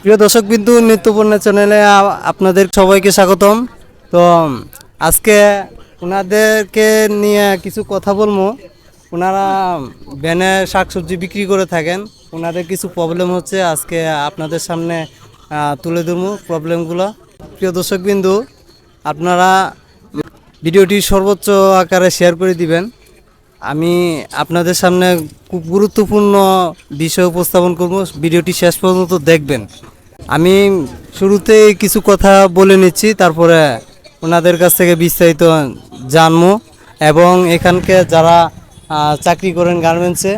প্রিয় দর্শক বিন্দু নিত্যপূর্ণ চ্যানেলে আপনাদের সবাইকে স্বাগতম। তো, আজকে ওনাদেরকে নিয়ে কিছু কথা বলব। ওনারা ভ্যানে শাকসবজি বিক্রি করে থাকেন। ওনাদের কিছু প্রবলেম হচ্ছে, আজকে আপনাদের সামনে তুলে ধরবো প্রবলেমগুলো প্রিয় দর্শক বিন্দু, আপনারা ভিডিওটি সর্বোচ্চ আকারে শেয়ার করে দিবেন। আমি আপনাদের সামনে খুব গুরুত্বপূর্ণ বিষয় উপস্থাপন করব। ভিডিওটি শেষ পর্যন্ত দেখবেন। আমি শুরুতেই কিছু কথা বলে নিচ্ছি, তারপরে ওনাদের কাছ থেকে বিস্তারিত জানব এবং এখানকে যারা চাকরি করেন গার্মেন্টসে,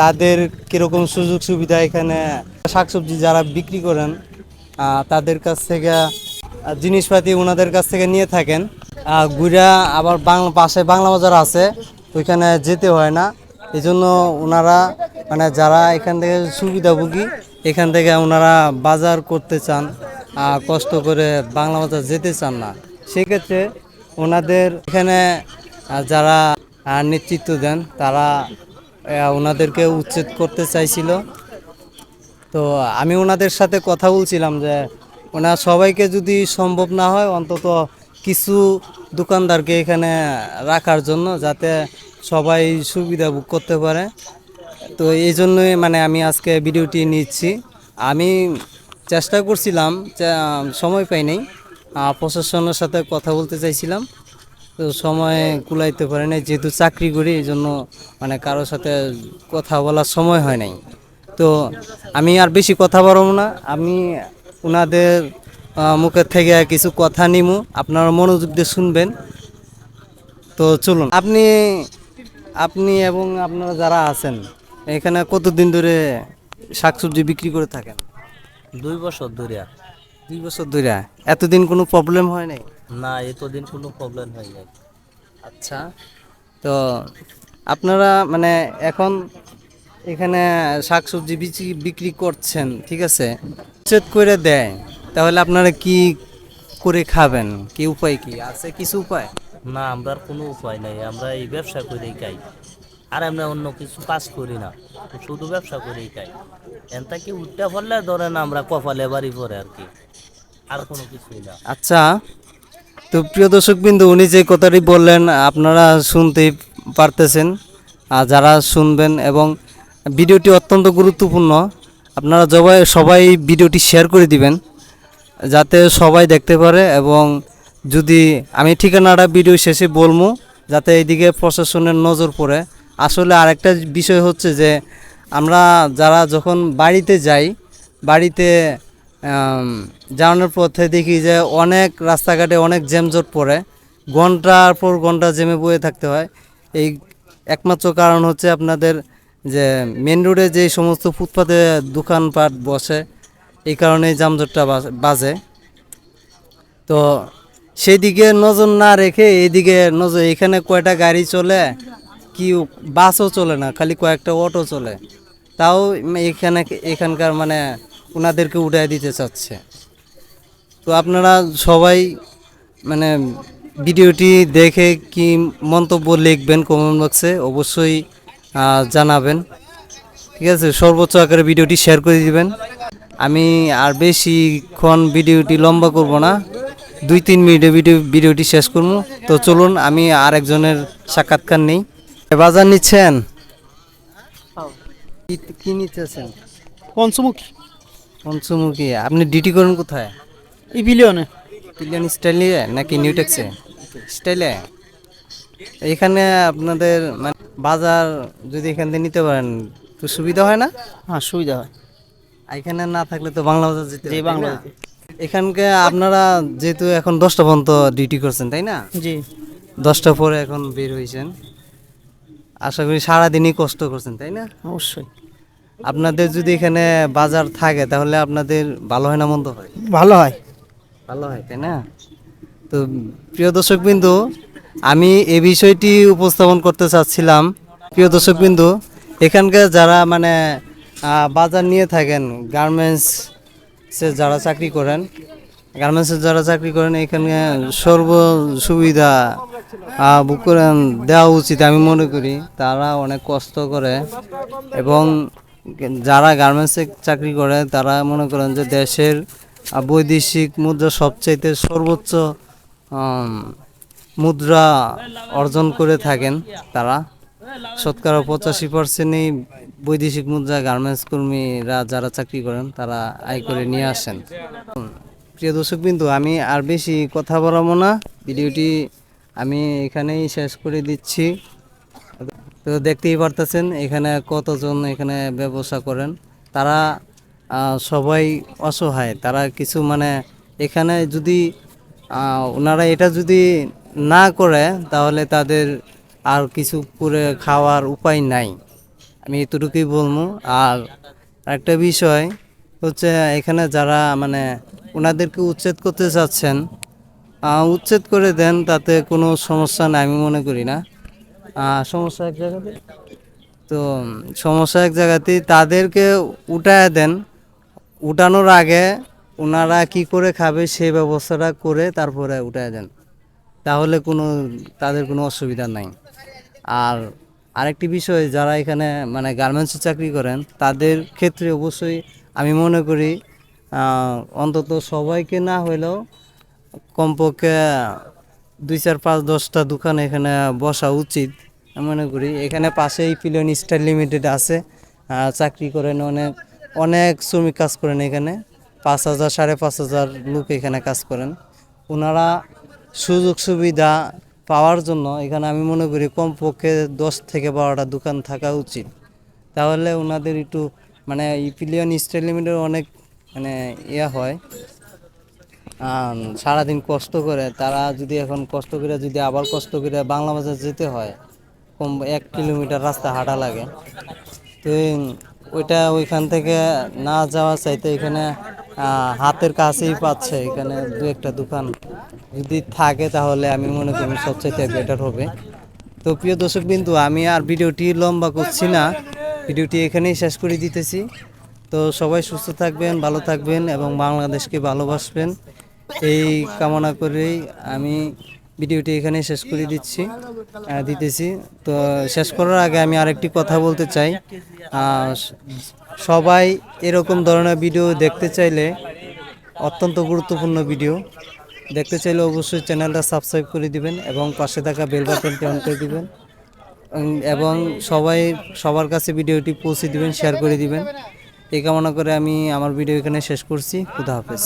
তাদের কীরকম সুযোগ সুবিধা এখানে, শাকসবজি যারা বিক্রি করেন তাদের কাছ থেকে জিনিসপাতি ওনাদের কাছ থেকে নিয়ে থাকেন। গুড়া আবার বাংলা, পাশে বাংলা বাজার আছে। ওইখানে যেতে হয় না। এই জন্য ওনারা মানে যারা এখান থেকে সুবিধাভোগী এখান থেকে ওনারা বাজার করতে চান কষ্ট করে বাংলা বাজার যেতে চান না। সেক্ষেত্রে ওনাদের এখানে যারা নেতৃত্ব দেন, তারা ওনাদেরকে উচ্ছেদ করতে চাইছিল। তো আমি ওনাদের সাথে কথা বলছিলাম যে ওনার সবাইকে যদি সম্ভব না হয়, অন্তত কিছু দোকানদারকে এখানে রাখার জন্য, যাতে সবাই সুবিধা ভোগ করতে পারে। তো এই জন্যই মানে আমি আজকে ভিডিওটি নিচ্ছি। আমি চেষ্টা করছিলাম সময় পাই নাই। প্রশাসনের সাথে কথা বলতে চাইছিলাম। তো সময় কুলাইতে পারে নাই, যেহেতু চাকরি করি, এই জন্য মানে কারোর সাথে কথা বলার সময় হয় নাই। তো আমি আর বেশি কথা বাড়াবো না। আমি ওনাদের মুখের থেকে কিছু কথা নিমু। আপনারা মনোযোগ দিয়ে শুনবেন। তো চলুন, আপনি আপনি এবং আপনারা যারা আছেন এখানে কতদিন ধরে শাকসবজি বিক্রি করে থাকেন? দুই বছর ধরে। দুই বছর ধরে। এতদিন কোনো প্রবলেম হয় নাই? না এতদিন কোনো প্রবলেম হয় নাই। আচ্ছা তো আপনারা মানে এখন এখানে শাকসবজি বিক্রি করছেন ঠিক আছে? চেক করে দেয় তাহলে আপনারা কি করে খাবেন? কি উপায় কি? আছে কিছু উপায়? না, আমরা কোনো উপায় নাই। আমরা এই ব্যবসা করেই খাই। আর আমরা অন্য কিছু কাজ করি না। শুধু ব্যবসা করেই খাই। এনটা কি উঠতে পড়লে ধরেন আমরা কপালে বাড়ি পরে আর কি। আর কোনো কিছুই না। আচ্ছা তো প্রিয় দর্শক বিন্দু উনি যে কথাটি বললেন, আপনারা শুনতেই পারতেছেন। আর যারা শুনবেন এবং ভিডিওটি অত্যন্ত গুরুত্বপূর্ণ, আপনারা সবাই সবাই ভিডিওটি শেয়ার করে দিবেন। যাতে সবাই দেখতে পারে এবং যদি আমি ঠিকানাটা ভিডিও শেষে বলব যাতে এইদিকে প্রশাসনের নজর পড়ে। আসলে আরেকটা বিষয় হচ্ছে যে, আমরা যারা যখন বাড়িতে যাই, বাড়িতে যাওয়ানোর পথে দেখি যে অনেক রাস্তাঘাটে অনেক জ্যামজট পড়ে, ঘণ্টার পর ঘণ্টা জ্যামে বয়ে থাকতে হয়। এই একমাত্র কারণ হচ্ছে আপনাদের যে মেন রোডে যে সমস্ত ফুটপাতে দোকানপাট বসে, এই কারণে যানজটটা বাজ- বাজে। তো সেই দিকে নজর না রেখে এদিকে নজর, এখানে কয়টা গাড়ি চলে? কি বাসও চলে না, খালি কয়েকটা অটো চলে। তাও এখানে, এখানকার মানে ওনাদেরকে উঠাই দিতে চাচ্ছে। তো আপনারা সবাই মানে ভিডিওটি দেখে কি মন্তব্য লিখবেন কমেন্ট বক্সে অবশ্যই জানাবেন। ঠিক আছে, সর্বোচ্চ আকারে ভিডিওটি শেয়ার করে দিবেন। আমি আর বেশিক্ষণ ভিডিওটি লম্বা করব না। দুই তিন মিনিটে ভিডিও ভিডিওটি শেষ করব। তো চলুন আমি আর একজনের সাক্ষাৎকার নেই। বাজার নিচ্ছেন? কি- কি নিতেছেন পঞ্চমুখী। পঞ্চমুখী। আপনি ডিউটি করেন কোথায়? ইভিলিয়নে পিলিয়ন স্টাইলে নাকি নিউটেক্সে স্টাইলে? এখানে আপনাদের মানে বাজার যদি এখান থেকে নিতে পারেন তো সুবিধা হয় না? হ্যাঁ সুবিধা হয়। এখানে না থাকলে তো বাংলা বাজার যেতে জি, বাংলা। এখানকে আপনারা যেহেতু এখন দশটা পর্যন্ত ডিউটি করছেন তাই না? জি। দশটা পরে এখন বের হয়েছেন আশা করি সারাদিনই কষ্ট করছেন তাই না? অবশ্যই। আপনাদের যদি এখানে বাজার থাকে তাহলে আপনাদের ভালো হয় না মন্দ হয়? ভালো হয়। ভালো হয় তাই না? তো প্রিয় দর্শক বিন্দু আমি এই বিষয়টি উপস্থাপন করতে চাচ্ছিলাম। প্রিয় দর্শক বিন্দু এখানকার যারা মানে বাজার নিয়ে থাকেন গার্মেন্টসে যারা চাকরি করেন গার্মেন্টসে যারা চাকরি করেন, এখানে সর্ব সুবিধা বুক করে দেওয়া উচিত আমি মনে করি। তারা অনেক কষ্ট করে এবং যারা গার্মেন্টসে চাকরি করে, তারা মনে করেন যে দেশের বৈদেশিক মুদ্রা সবচাইতে সর্বোচ্চ মুদ্রা অর্জন করে থাকেন তারা। শতকরা পঁচাশি পার্সেন্টই বৈদেশিক মুদ্রা গার্মেন্টস কর্মীরা যারা চাকরি করেন, তারা আয় করে নিয়ে আসেন। প্রিয় দর্শক বিন্দু, আমি আর বেশি কথা বলাবো না। ভিডিওটি আমি এখানেই শেষ করে দিচ্ছি। তো দেখতেই পারতেছেন, এখানে কতজন এখানে ব্যবসা করেন। তারা সবাই অসহায়। তারা কিছু মানে এখানে যদি ওনারা এটা যদি না করে, তাহলে তাদের আর কিছু করে খাওয়ার উপায় নাই। আমি এতটুকুই বলব। আর একটা বিষয় হচ্ছে এখানে যারা মানে ওনাদেরকে উচ্ছেদ করতে চাচ্ছেন উচ্ছেদ করে দেন তাতে কোনো সমস্যা নাই, আমি মনে করি না। সমস্যা এক জায়গাতে? তো সমস্যা এক জায়গাতেই তাদেরকে উঠায় দেন। উঠানোর আগে ওনারা কি করে খাবে সেই ব্যবস্থাটা করে তারপরে উঠায় দেন। তাহলে কোনো, তাদের কোনো অসুবিধা নাই। আর আরেকটি বিষয়, যারা এখানে মানে গার্মেন্টসে চাকরি করেন, তাদের ক্ষেত্রে অবশ্যই আমি মনে করি অন্তত সবাইকে না হলেও কমপক্ষে দুই চার পাঁচ দশটা দোকান এখানে বসা উচিত। মনে করি এখানে পাশেই পিলিয়ন স্টার লিমিটেড আছে চাকরি করেন অনেক অনেক শ্রমিক কাজ করেন এখানে, পাঁচ হাজার, সাড়ে পাঁচ হাজার লোক এখানে কাজ করেন। ওনারা সুযোগ সুবিধা পাওয়ার জন্য এখানে আমি মনে করি কমপক্ষে দশ থেকে বারোটা দোকান থাকা উচিত। তাহলে ওনাদের একটু মানে ইপিলিয়ন পিলিয়ন স্টার লিমিটেড অনেক মানে ইয়া হয়। সারাদিন কষ্ট করে, তারা যদি এখন কষ্ট করে, যদি আবার কষ্ট করে বাংলা বাজার যেতে হয়, কম এক কিলোমিটার রাস্তা হাঁটা লাগে। তো ওইটা ওইখান থেকে না যাওয়া চাইতে এখানে হাতের কাছেই পাচ্ছে এখানে দু একটা দোকান। যদি থাকে তাহলে আমি মনে করি সবচাইতে বেটার হবে। তো প্রিয় দর্শক বিন্দু আমি আর ভিডিওটি লম্বা করছি না। ভিডিওটি এখানেই শেষ করে দিতেছি। তো সবাই সুস্থ থাকবেন, ভালো থাকবেন এবং বাংলাদেশকে ভালোবাসবেন। এই কামনা করেই আমি ভিডিওটি এখানে শেষ করে দিচ্ছি দিতেছি। তো শেষ করার আগে আমি আরেকটি কথা বলতে চাই। সবাই এরকম ধরনের ভিডিও দেখতে চাইলে অত্যন্ত গুরুত্বপূর্ণ ভিডিও। দেখতে চাইলে অবশ্যই চ্যানেলটা সাবস্ক্রাইব করে দিবেন এবং পাশে থাকা বেল বাটনটি অন করে দিবেন। এবং সবাই সবার কাছে ভিডিওটি পৌঁছে দিবেন শেয়ার করে দিবেন। এই কামনা করে আমি আমার ভিডিও এখানে শেষ করছি। খুদা হাফেজ।